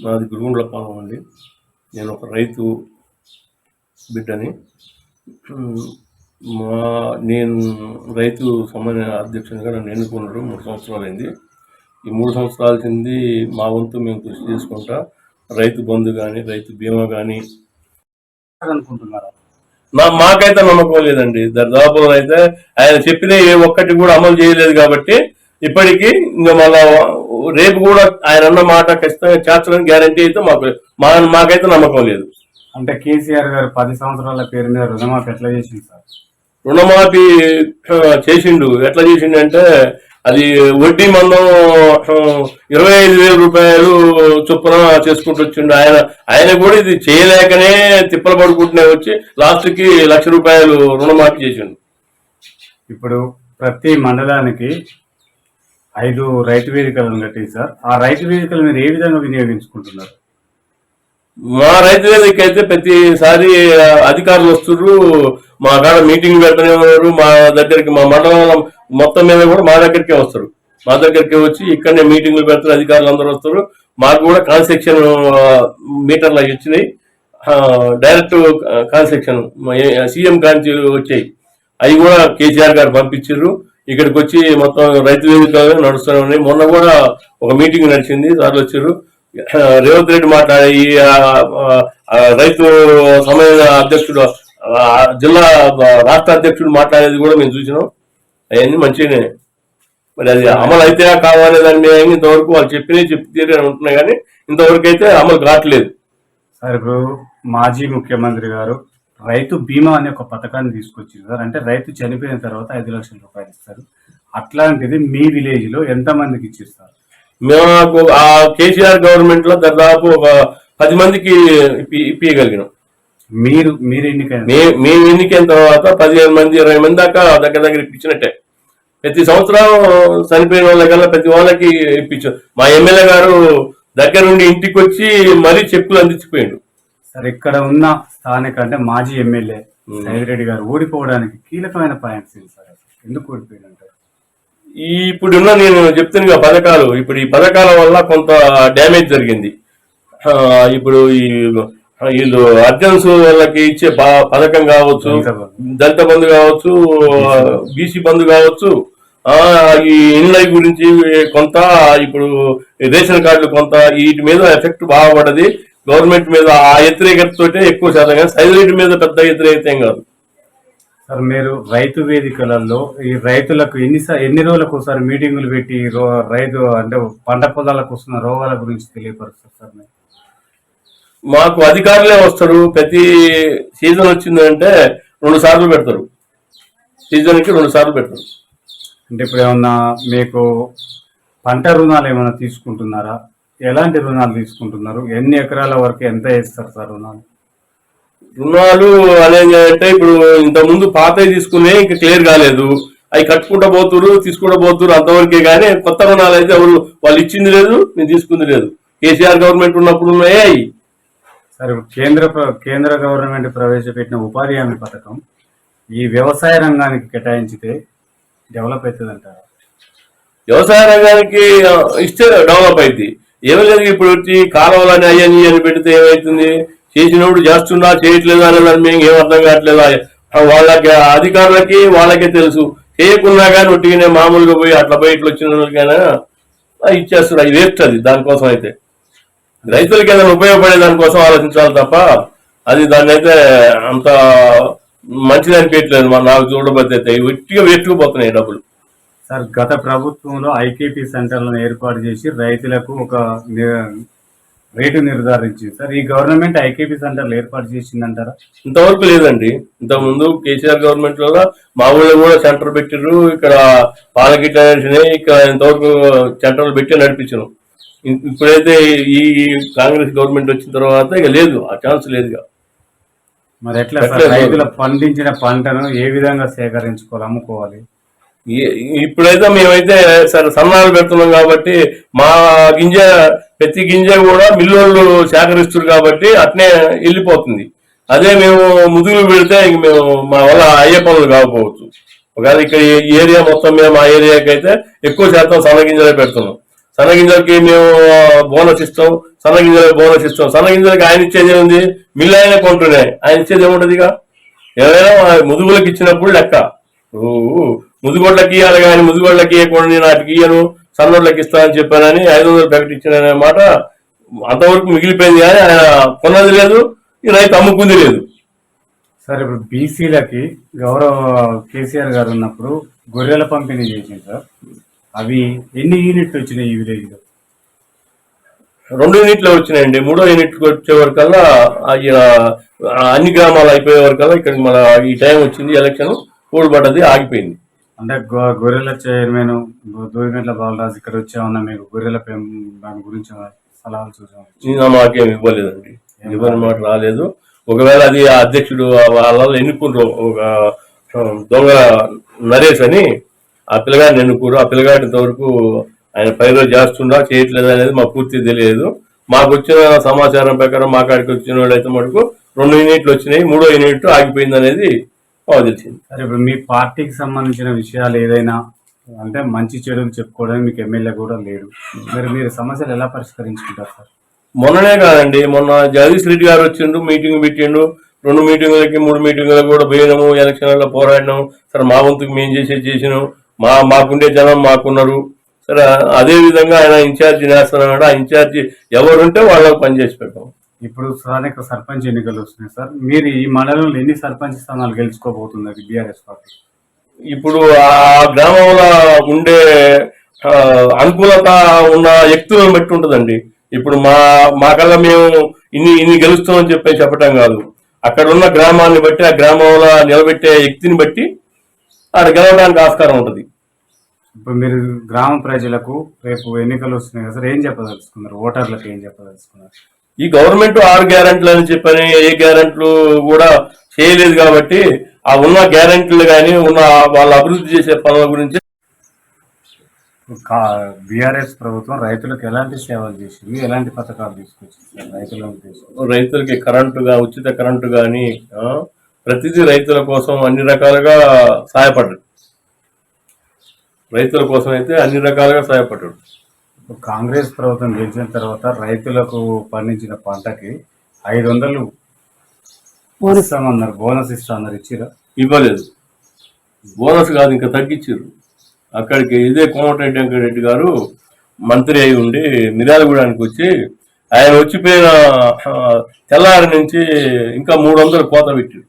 నాది గురుగుండ్లపాలెం అండి. నేను ఒక రైతు బిడ్డని. మా నేను రైతు సమన్వయ అధ్యక్షునిగా నన్ను ఎన్నుకున్నారు మూడు సంవత్సరాలు అయింది. ఈ మూడు సంవత్సరాల కింది మా వంతు మేము కృషి చేసుకుంటా రైతు బంధు కానీ రైతు బీమా కానీ అనుకుంటున్నారా? నా మాకైతే నమ్మకం లేదండి. దర్దాపులో అయితే ఆయన చెప్పిన ఏ ఒక్కటి కూడా అమలు చేయలేదు కాబట్టి ఇప్పటికీ ఇంకా మళ్ళా రేపు కూడా ఆయన అన్న మాట ఖచ్చితంగా చేర్చడానికి గ్యారంటీ అయితే మాకు మా మాకైతే నమ్మకం లేదు. అంటే కేసీఆర్ గారు పది సంవత్సరాల పేరు మీద రుణమాఫీ ఎట్లా చేసింది సార్? రుణమాఫీ చేసిండు. ఎట్లా చేసిండు అంటే అది వడ్డీ మందం ఇరవై ఐదు వేల రూపాయలు చొప్పున చేసుకుంటూ వచ్చిండు. ఆయన ఆయన కూడా ఇది చేయలేకనే తిప్పలు పడుకుంటూనే వచ్చి లాస్ట్కి లక్ష రూపాయలు రుణమాఫీ చేసిండు. ఇప్పుడు ప్రతి మండలానికి ఐదు రైతు వేదికలను కట్టి సార్. ఆ రైతు వేదికలు మీరు ఏ విధంగా వినియోగించుకుంటున్నారు? మా రైతు వేదిక అయితే ప్రతిసారి అధికారులు వస్తున్నారు మా కాడ మీటింగ్ పెడతానే ఉన్నారు. మా దగ్గరికి మా మండలం మొత్తం మీద కూడా మా దగ్గరికే వస్తారు. మా దగ్గరికి వచ్చి ఇక్కడనే మీటింగ్లు పెడతారు అధికారులు అందరూ వస్తారు. మాకు కూడా కాన్సెక్షన్ మీటర్లు అవి వచ్చినాయి. డైరెక్ట్ కాన్సెక్షన్ సీఎం కాంచి వచ్చాయి. అవి కూడా కేసీఆర్ గారు పంపించారు ఇక్కడికి వచ్చి మొత్తం రైతు వేదిక నడుస్తూనే ఉన్నాయి. మొన్న కూడా ఒక మీటింగ్ నడిచింది సార్లు వచ్చారు. రేవంత్ రెడ్డి మాట్లాడి ఈ, రైతు సమయ అధ్యక్షుడు జిల్లా రాష్ట్ర అధ్యక్షుడు మాట్లాడేది కూడా మేము చూసినాం. అవన్నీ మంచిగానే. మరి అది అమలు అయితే కావాలి దాని మీద ఇంతవరకు వాళ్ళు చెప్పినవి చెప్తే ఉంటున్నాయి కానీ ఇంతవరకు అయితే అమలు కావట్లేదు సార్ ఇప్పుడు మాజీ ముఖ్యమంత్రి గారు రైతు బీమా అనే ఒక పథకాన్ని తీసుకొచ్చింది సార్. అంటే రైతు చనిపోయిన తర్వాత ఐదు లక్షల రూపాయలు ఇస్తారు. అట్లాంటిది మీ విలేజ్లో ఎంత మందికి ఇచ్చిస్తారు మేము ఆ కేసీఆర్ గవర్నమెంట్లో దాదాపు ఒక పది మందికి ఇప్పి- ఇప్పియగలిగినాం. మీరు మీరు ఎన్నికైన మే మేము ఎన్నికైన తర్వాత పదిహేను మంది ఇరవై మంది దాకా దగ్గర దగ్గర ఇప్పించినట్టే. ప్రతి సంవత్సరం చనిపోయిన వాళ్ళకల్లా ప్రతి వాళ్ళకి ఇప్పించాం. మా ఎమ్మెల్యే గారు దగ్గరుండి ఇంటికి వచ్చి మరీ చెక్కులు అందించిపోయిండు. సార్ ఇక్కడ ఉన్న స్థానిక అంటే మాజీ ఎమ్మెల్యే రెడ్డి గారు ఓడిపోవడానికి కీలకమైన పాయింట్స్ ఏంటి సార్? ఎందుకు ఓడిపోయినంటారు ఈ ఇప్పుడున్న నేను చెప్తున్న పథకాలు. ఇప్పుడు ఈ పథకాల వల్ల కొంత డ్యామేజ్ జరిగింది. ఇప్పుడు ఈ వీళ్ళు అర్జన్స్ వాళ్ళకి ఇచ్చే పథకం కావచ్చు దళిత బంధు. కావచ్చు బీసీ బంధు కావచ్చు ఈ ఇండ్ల గురించి కొంత ఇప్పుడు రేషన్ కార్డులు కొంత వీటి మీద ఎఫెక్ట్ బాగా పడ్డది గవర్నమెంట్ మీద ఆ వ్యతిరేకతతోటే ఎక్కువ శాతం కానీ సైలెంట్ మీద పెద్ద వ్యతిరేకత ఏం కాదు. సార్ మీరు రైతు వేదికలలో ఈ రైతులకు ఎన్ని ఎన్ని రోజులకు ఒకసారి మీటింగులు పెట్టి రో- రైతు అంటే పంట పొలాలకు వస్తున్న రోగాల గురించి తెలియపరుస్తారు సార్ మాకు అధికారులే వస్తారు. ప్రతి సీజన్ వచ్చిందంటే రెండు సార్లు పెడతారు. సీజన్కి రెండు సార్లు పెడతారు. అంటే ఇప్పుడు ఏమన్నా మీకు పంట రుణాలు ఏమైనా తీసుకుంటున్నారా? ఎలాంటి రుణాలు తీసుకుంటున్నారు? ఎన్ని ఎకరాల వరకు ఎంత ఇస్తారు సార్ రుణాలు? రుణాలు అనేది అంటే ఇప్పుడు ఇంత ముందు పాతవి తీసుకునే ఇంకా క్లియర్ కాలేదు. అవి కట్టుకుంటా పోతురు తీసుకుంటా పోతురు అంతవరకే కానీ కొత్త రుణాలు అయితే ఎవరు వాళ్ళు ఇచ్చింది లేదు నేను తీసుకుంది లేదు. కేసీఆర్ గవర్నమెంట్ ఉన్నప్పుడు ఉన్నాయే అవి సార్ కేంద్ర కేంద్ర గవర్నమెంట్ ప్రవేశపెట్టిన ఉపాధి హామీ పథకం ఈ వ్యవసాయ రంగానికి కేటాయించితే డెవలప్ అవుతుంది అంటారా వ్యవసాయ రంగానికి ఇస్తే డెవలప్ అయింది ఏమీ లేదు ఇప్పుడు వచ్చి కాలువలని అయ్యని అని పెడితే ఏమవుతుంది చేసినప్పుడు చేస్తున్నా చేయట్లేదు అనే దాన్ని మేము ఏం అర్థం కావట్లేదు. వాళ్ళకి అధికారులకి వాళ్ళకే తెలుసు. చేయకున్నా కానీ ఒట్టిగానే మామూలుగా పోయి అట్లా పోయి ఇట్లా వచ్చిన వాళ్ళకైనా ఇచ్చేస్తారు. అది వేస్ట్ అది దానికోసం అయితే. రైతులకి ఏదైనా ఉపయోగపడే దానికోసం ఆలోచించాలి తప్ప అది దాన్ని అయితే అంత మంచిది అనిపించట్లేదు మా నాకు చూడబోతే. అయితే ఒట్టిగా వేస్ట్గా పోతున్నాయి డబ్బులు. సార్ గత ప్రభుత్వంలో ఐకేపీ సెంటర్లను ఏర్పాటు చేసి రైతులకు ఒక రేటు నిర్ధారించింది. సార్ ఈ గవర్నమెంట్ ఐకేపీ సెంటర్లు ఏర్పాటు చేసిందంటారా? ఇంతవరకు లేదండి. ఇంతకుముందు కేసీఆర్ గవర్నమెంట్లో మా ఊళ్ళో కూడా సెంటర్ పెట్టిర్రు. ఇక్కడ పాలకిట్ ఇక్కడ ఇంతవరకు సెంటర్లు పెట్టి నడిపించను. ఇ- ఇప్పుడైతే ఈ కాంగ్రెస్ గవర్నమెంట్ వచ్చిన తర్వాత ఇక లేదు. ఆ ఛాన్స్ లేదు. మరి ఎట్లా రైతుల పండించిన పంటను ఏ విధంగా సేకరించుకోవాలి అమ్ముకోవాలి? ఇప్పుడైతే మేమైతే సరే సన్నాలు పెడుతున్నాం కాబట్టి మా గింజ ప్రతి గింజ కూడా మిల్లోళ్ళు సేకరిస్తున్నారు కాబట్టి అట్నే వెళ్ళిపోతుంది. అదే మేము ముదుగులు పెడితే ఇంక మేము మా వల్ల అయ్యే పనులు కాకపోవచ్చు. ఒకవేళ ఇక్కడ ఏరియా మొత్తం మీద మా ఏరియాకి అయితే ఎక్కువ శాతం సన్న గింజలే పెడుతున్నాం. సన్నగింజలకి మేము బోనస్ ఇస్తాం. సన్నగింజలకి బోనస్ ఇస్తాం. సన్నగింజలకి ఆయన ఇచ్చేది ఏముంది? మిల్లు ఆయన కొంటున్నాయి. ఆయన ఇచ్చేది ఏముంటది ఇక ముదుగులకు ఇచ్చినప్పుడు లెక్క. ఓ, ముదుగోళ్ళకి ఇవ్వాలి కానీ ముదుగోళ్ళకి ఇవ్వకుండా నేను వాటికి ఇయ్యను. సన్నోళ్ళకి ఇస్తానని చెప్పానని ఐదు వందలు ప్రకటించిన మాట. అంతవరకు మిగిలిపోయింది కానీ ఆయన కొన్నది లేదు ఈ రైతు అమ్ముకుంది లేదు. సార్ ఇప్పుడు బీసీలకి గౌరవ కేసీఆర్ గారు ఉన్నప్పుడు గొర్రెల పంపిణీ చేసింది సార్. అవి ఎన్ని యూనిట్లు వచ్చినాయి ఈ విలేజ్లో రెండు యూనిట్లు వచ్చినాయండి. మూడో యూనిట్ వచ్చే వరకల్లా అన్ని గ్రామాలు అయిపోయే వరకల్లా ఇక్కడ మన ఈ టైం వచ్చింది ఎలక్షన్ కూడబడ్డది ఆగిపోయింది. అంటే గొర్రెల చైర్మన్ దూరిగంట్ల బాలరాజు ఇక్కడ వచ్చామన్నా మీకు గొర్రెల పెం దాని గురించి సలహాలు సూచనలు ఇంకా మాకేం ఇవ్వలేదండి. ఇవ్వని మాట రాలేదు. ఒకవేళ అది ఆ అధ్యక్షుడు వాళ్ళ ఎన్నుకుంటారు ఒక దొంగ నరేష్ అని ఆ పిల్లగాడిని ఎన్నుకోరు ఆ పిల్లగాడి ఇంతవరకు ఆయన పైరు చేస్తుండా చేయట్లేదు అనేది మాకు పూర్తి తెలియదు. మాకు వచ్చిన సమాచారం ప్రకారం మా కాడికి వచ్చిన వాళ్ళు అయితే మటుకు రెండు యూనిట్లు వచ్చినాయి మూడో యూనిట్ ఆగిపోయింది అనేది ఇప్పుడు మీ పార్టీకి సంబంధించిన విషయాలు ఏదైనా అంటే మంచి చెడులు చెప్పుకోవడానికి మీకు ఎమ్మెల్యే కూడా లేడు. మరి మీరు సమస్యలు ఎలా పరిష్కరించుకుంటారు సార్? మొన్ననే కాదండి మొన్న జగదీష్ రెడ్డి గారు వచ్చిండు మీటింగ్ పెట్టిండు. రెండు మీటింగులకి మూడు మీటింగులకు కూడా పోయినాము ఎలక్షన్లలో పోరాడినాం. సరే మా వంతుకు మేము చేసేది చేసినాం. మా మాకుండే జనం మాకున్నారు. సరే అదే విధంగా ఆయన ఇన్ఛార్జి నేస్తున్నాడు. ఆ ఇన్ఛార్జి ఎవరుంటే వాళ్ళకి పనిచేసి పెట్టాం ఇప్పుడు స్థానిక సర్పంచ్ ఎన్నికలు వస్తున్నాయి సార్. మీరు ఈ మండలంలో ఎన్ని సర్పంచ్ స్థానాలు గెలుచుకోబోతున్నారు బీఆర్ఎస్ పార్టీ? ఇప్పుడు ఆ గ్రామంలో ఉండే అనుకూలత ఉన్న వ్యక్తులను బట్టి ఉంటుందండి. ఇప్పుడు మా మాకల్లా మేము ఇన్ని ఇన్ని గెలుస్తామని చెప్పి చెప్పటం కాదు. అక్కడ ఉన్న గ్రామాన్ని బట్టి ఆ గ్రామంలో నిలబెట్టే వ్యక్తిని బట్టి ఆడ గెలవడానికి ఆస్కారం ఉంటుంది. ఇప్పుడు మీరు గ్రామ ప్రజలకు రేపు ఎన్నికలు వస్తున్నాయి కదా సార్ ఏం చెప్పదలుచుకున్నారు? ఓటర్లకు ఏం చెప్పదలుచుకున్నారు? ఈ గవర్నమెంట్ ఆరు గ్యారెంట్లు అని చెప్పని ఏ గ్యారెంట్లు కూడా చేయలేదు కాబట్టి ఆ ఉన్న గ్యారెంట్లు కానీ ఉన్న వాళ్ళ అభివృద్ధి చేసే పనుల గురించి బీఆర్ఎస్ ప్రభుత్వం రైతులకు ఎలాంటి సేవలు చేసింది? ఎలాంటి పథకాలు తీసుకొచ్చింది సార్ రైతుల ఉద్దేశం? రైతులకి కరెంటుగా ఉచిత కరెంటు కానీ ప్రతిదీ రైతుల కోసం అన్ని రకాలుగా సహాయపడ్డాడు. రైతుల కోసం అయితే అన్ని రకాలుగా సహాయపడ్డాడు. కాంగ్రెస్ ప్రభుత్వం గెలిచిన తర్వాత రైతులకు పండించిన పంటకి ఐదు వందలు ఇస్తామన్నారు బోనస్ ఇస్తామన్నారు ఇచ్చిరా? ఇవ్వలేదు. బోనస్ కాదు ఇంకా తగ్గించారు అక్కడికి ఇదే కోమటిరెడ్డి వెంకటరెడ్డి గారు మంత్రి అయి ఉండి మిర్యాలగూడానికి వచ్చి ఆయన వచ్చిపోయిన తెల్లారి నుంచి ఇంకా మూడు వందలు కోత పెట్టారు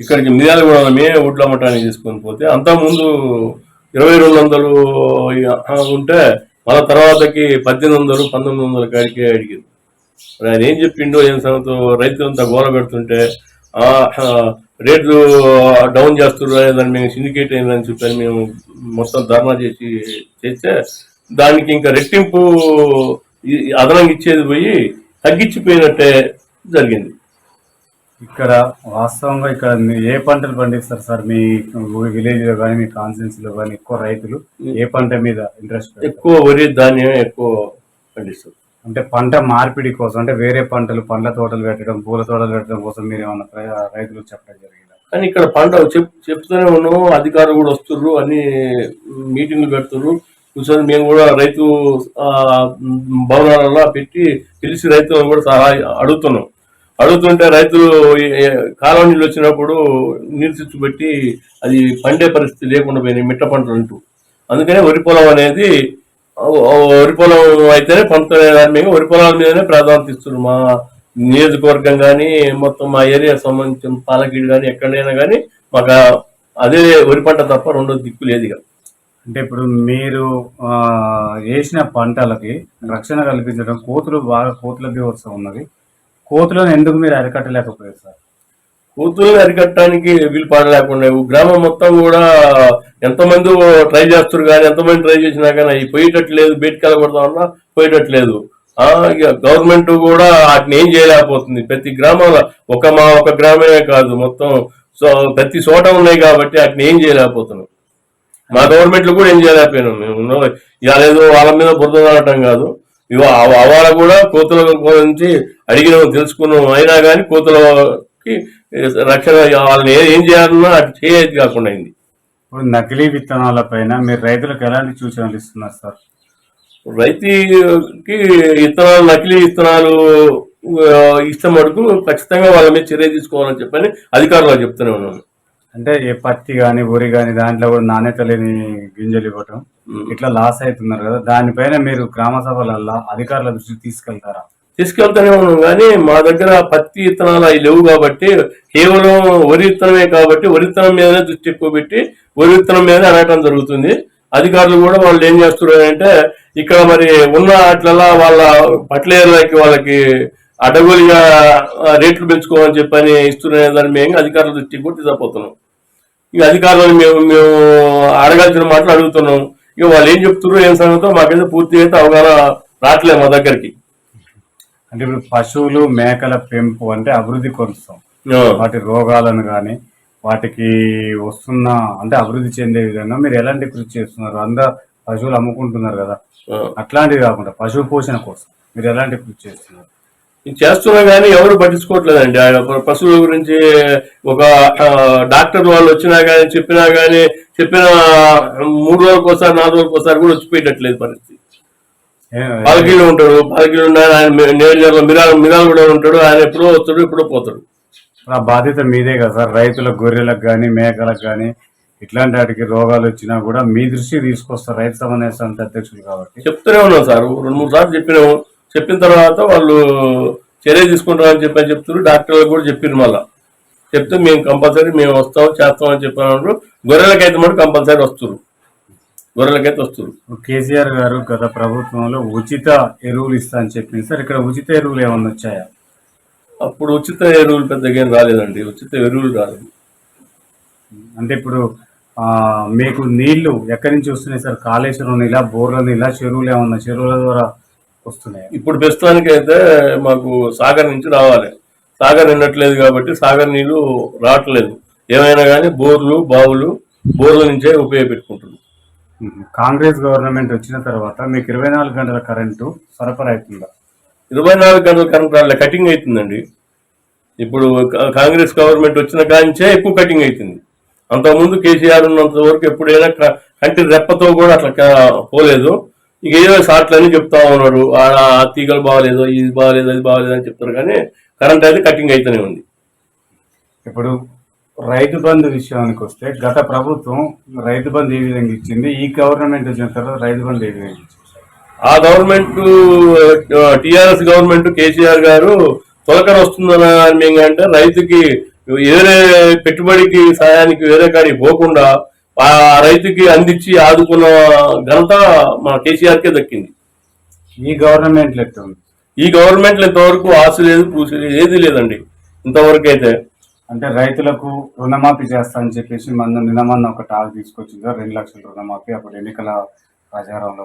ఇక్కడికి మిర్యాలగూడ మేమే ఒడ్లు అమ్మటానికి తీసుకొని పోతే అంతకుముందు ఇరవై రెండు వందలు ఉంటే మళ్ళా తర్వాతకి పద్దెనిమిది వందలు పంతొమ్మిది వందల కాడికే అడిగింది. మరి ఆయన ఏం చెప్పిండో ఏం సంగతో రైతులంతా గోల పెడుతుంటే రేట్లు డౌన్ చేస్తున్నారు దాన్ని మేము సిండికేట్ అయిందని చెప్పని మేము మొత్తం ధర్నా చేసి చేస్తే దానికి ఇంకా రెట్టింపు అదనంగా ఇచ్చేది పోయి తగ్గించిపోయినట్టే జరిగింది. ఇక్కడ వాస్తవంగా ఇక్కడ ఏ పంటలు పండిస్తారు సార్? మీ విలేజ్లో కానీ మీ కాన్స్టిట్యూన్సీ లో కానీ ఎక్కువ రైతులు ఏ పంట మీద ఇంట్రెస్ట్ ఎక్కువ వరి ధాన్యం ఎక్కువ పండిస్తారు. అంటే పంట మార్పిడి కోసం అంటే వేరే పంటలు పండ్ల తోటలు పెట్టడం పూల తోటలు పెట్టడం కోసం మీరు ఏమన్నా ప్ర- రైతులకు చెప్పడం జరిగిందా? కానీ ఇక్కడ పంట చెప్ చెప్తూనే ఉన్నాము అధికారులు కూడా వస్తుర్రు అన్ని మీటింగ్లు పెడుతుర్రు. కూర్చొని మేము కూడా రైతు ఆ, భవనాలలో పెట్టి పిలిచి రైతులను కూడా సహాయ అడుగుతున్నాం. అడుగుతుంటే రైతులు ఈ- కాలువ నీళ్ళు వచ్చినప్పుడు నీళ్ళు చిచ్చు పెట్టి అది పండే పరిస్థితి లేకుండా పోయినాయి మిట్ట పంటలు అంటూ. అందుకనే వరి పొలం అనేది వరి పొలం అయితేనే పండుతునే దాని మీద వరి పొలాల మీదనే ప్రాధాన్యత ఇస్తున్నారు. మా నియోజకవర్గం కానీ మొత్తం మా ఏరియా సంబంధించిన పాలకీడు కానీ ఎక్కడైనా కానీ మాకు అదే వరి పంట తప్ప రెండో దిక్కు లేదు ఇక. అంటే ఇప్పుడు మీరు వేసిన పంటలకి రక్షణ కల్పించడం కోతులు బాగా కోతుల బీభత్సం ఉన్నది. కోతులను ఎందుకు మీరు అరికట్టలేకపోయారు సార్? కూతుర్ని అరికట్టడానికి వీలు పడలేకుండా గ్రామం మొత్తం కూడా ఎంతమంది ట్రై చేస్తారు కానీ ఎంతమంది ట్రై చేసినా కానీ అవి పోయేటట్లేదు బయటకు వెళ్ళకూడదామన్నా పోయేటట్లేదు. గవర్నమెంట్ కూడా వాటిని ఏం చేయలేకపోతుంది. ప్రతి గ్రామంలో ఒక మా ఒక గ్రామమే కాదు మొత్తం సో ప్రతి చోట ఉన్నాయి కాబట్టి వాటిని ఏం చేయలేకపోతున్నాం. మా గవర్నమెంట్లు కూడా ఏం చేయలేకపోయినాం. మేము ఉన్న- ఇవాళ ఏదో వాళ్ళ మీద బురద కాదు. అవాళ కూడా కోతుల గురించి అడిగినాం తెలుసుకున్నాం అయినా కానీ కోతులకి రక్షణ వాళ్ళని ఏ- చేయాలన్నా అటు చేయేది కాకుండా అయింది. ఇప్పుడు నకిలీ విత్తనాల పైన మీరు రైతులకు ఎలాంటి సూచనలు ఇస్తున్నారు సార్? రైతుకి ఇత్తనాలు నకిలీ ఇత్తనాలు ఆ, ఇస్తే మటుకు ఖచ్చితంగా వాళ్ళ మీద చర్య తీసుకోవాలని చెప్పని అధికారులు చెప్తూనే ఉన్నాను అంటే ఏ పత్తి కానీ వరి కానీ దాంట్లో కూడా నాణ్యత లేని గింజలు ఇవ్వటం. ఇట్లా లాస్ అవుతున్నారు కదా దానిపైన మీరు గ్రామ సభలల్లో అధికారుల దృష్టికి తీసుకెళ్తారా? తీసుకెళ్తానే ఉన్నాం కానీ మా దగ్గర పత్తి ఇత్తనాలు అవి లేవు కాబట్టి కేవలం వరి ఇత్తనమే కాబట్టి వరి ఇత్తనం మీదనే దృష్టి ఎక్కువ పెట్టి వరి ఇత్తనం మీదనే అనటం జరుగుతుంది. అధికారులు కూడా వాళ్ళు ఏం చేస్తున్నారు అంటే ఇక్కడ మరి ఉన్న అట్లలా వాళ్ళ పట్లేరులకి వాళ్ళకి అడవులుగా ఆ, రేట్లు పెంచుకోమని చెప్పని ఇస్తున్న దాన్ని మేము అధికారుల దృష్టికి కూడా తీసుకుపోతున్నాం. ఇక అధికారులను మేము మేము అడగాల్సిన మాటలు అడుగుతున్నాం ఇక వాళ్ళు ఏం చెప్తున్నారు ఏం సంగతో మాకైతే పూర్తిగా అయితే అవగాహన రావట్లేదు మా దగ్గరికి. అంటే ఇప్పుడు పశువులు మేకల పెంపు అంటే అభివృద్ధి కొలుస్తాం. వాటి రోగాలను కానీ వాటికి వస్తున్న అంటే అభివృద్ధి చెందే విధంగా మీరు ఎలాంటి కృషి చేస్తున్నారు? అందరు పశువులు అమ్ముకుంటున్నారు కదా. అట్లాంటివి కాకుండా పశువు పోషణ కోసం మీరు ఎలాంటి కృషి చేస్తున్నారు? ఇది చేస్తున్నా కానీ ఎవరు పట్టించుకోవట్లేదండి. ఆయన పశువుల గురించి ఒక డాక్టర్ వాళ్ళు వచ్చినా కానీ చెప్పినా కానీ చెప్పిన మూడు రోజులకు ఒకసారి నాలుగు రోజులకు ఒకసారి కూడా వచ్చిపోయేటట్లేదు పరిస్థితి. పాలకీలో ఉంటాడు. పాలకీలో ఉన్నాడు. ఆయన నేరుగా మిరాలు మిరాలు కూడా ఉంటాడు. ఆయన ఎప్పుడో వస్తాడు ఎప్పుడో పోతాడు. ఆ బాధ్యత మీదే కదా సార్. రైతుల గొర్రెలకు కానీ మేకలకు కానీ ఇట్లాంటి వాటికి రోగాలు వచ్చినా కూడా మీ దృష్టికి తీసుకొస్తారు రైతు సమన్వయ సమితి అధ్యక్షులు కాబట్టి. చెప్తూనే ఉన్నాం సార్. రెండు మూడు సార్లు చెప్పినాము. చెప్పిన తర్వాత వాళ్ళు చర్య తీసుకుంటామని చెప్పి అని చెప్తున్నారు డాక్టర్లకు కూడా చెప్పారు మళ్ళా. చెప్తే మేము కంపల్సరీ మేము వస్తాం చేస్తాం అని చెప్పినారు గొర్రెలకైతే మటు కంపల్సరీ వస్తారు గొర్రెలకైతే వస్తారు కేసీఆర్ గారు గత ప్రభుత్వంలో ఉచిత ఎరువులు ఇస్తా అని చెప్పింది. సార్ ఇక్కడ ఉచిత ఎరువులు ఏమన్నా వచ్చాయా? అప్పుడు ఉచిత ఎరువులు పెద్దగా రాలేదండి. ఉచిత ఎరువులు రాలేదు అంటే ఇప్పుడు మీకు నీళ్ళు ఎక్కడి నుంచి వస్తున్నాయి సార్? కాళేశ్వరం ఇలా బోర్ల ఇలా చెరువులు ఏమన్నా చెరువుల ద్వారా వస్తున్నాయి. ఇప్పుడు ప్రస్తుతానికి అయితే మాకు సాగర్ నుంచి రావాలి. సాగర్ నిండట్లేదు కాబట్టి సాగర్ నీళ్ళు రావట్లేదు. ఏమైనా కానీ బోర్లు బావులు బోర్ల నుంచే ఉపయోగపెట్టుకుంటున్నాం. కాంగ్రెస్ గవర్నమెంట్ వచ్చిన తర్వాత మీకు ఇరవై నాలుగు గంటల కరెంటు సరఫరా అవుతుందా? ఇరవై నాలుగు గంటల కరెంట్ రాలే కటింగ్ అవుతుందండి. ఇప్పుడు కాంగ్రెస్ గవర్నమెంట్ వచ్చిన కాంచే ఎక్కువ కటింగ్ అవుతుంది. అంతకుముందు కేసీఆర్ ఉన్నంత వరకు ఎప్పుడైనా కంటి రెప్పతో కూడా అట్లా పోలేదు. ఇక ఏదో షార్ట్లు అని చెప్తా ఉన్నారు ఆడ ఆ తీగలు బాగాలేదు ఇది బాగాలేదు అది బాగాలేదు అని చెప్తారు. కానీ కరెంట్ అయితే కటింగ్ అయితేనే ఉంది. ఇప్పుడు రైతు బంధు విషయానికి వస్తే గత ప్రభుత్వం రైతు బంధు ఏ విధంగా ఇచ్చింది? ఈ గవర్నమెంట్ వచ్చిన తర్వాత రైతు బంధు ఏ విధంగా ఇచ్చింది ఆ గవర్నమెంట్ టిఆర్ఎస్ గవర్నమెంట్ కేసీఆర్ గారు తొలకర వస్తుందని మేము అంటే రైతుకి వేరే పెట్టుబడికి సహాయానికి వేరే కాడికి పోకుండా ఆ రైతుకి అందించి ఆదుకున్న ఘనత మన కేసీఆర్కే దక్కింది. ఈ గవర్నమెంట్ లెక్క ఈ గవర్నమెంట్ ఇంతవరకు ఆశ లేదు పూసి లేదు ఏది లేదండి. ఇంతవరకు అయితే అంటే రైతులకు రుణమాఫీ చేస్తా అని చెప్పేసి మన నిన్న మొన్న ఒక టాక్ తీసుకొచ్చింది రెండు లక్షల రుణమాఫీ అప్పుడు ఎన్నికల ప్రచారంలో.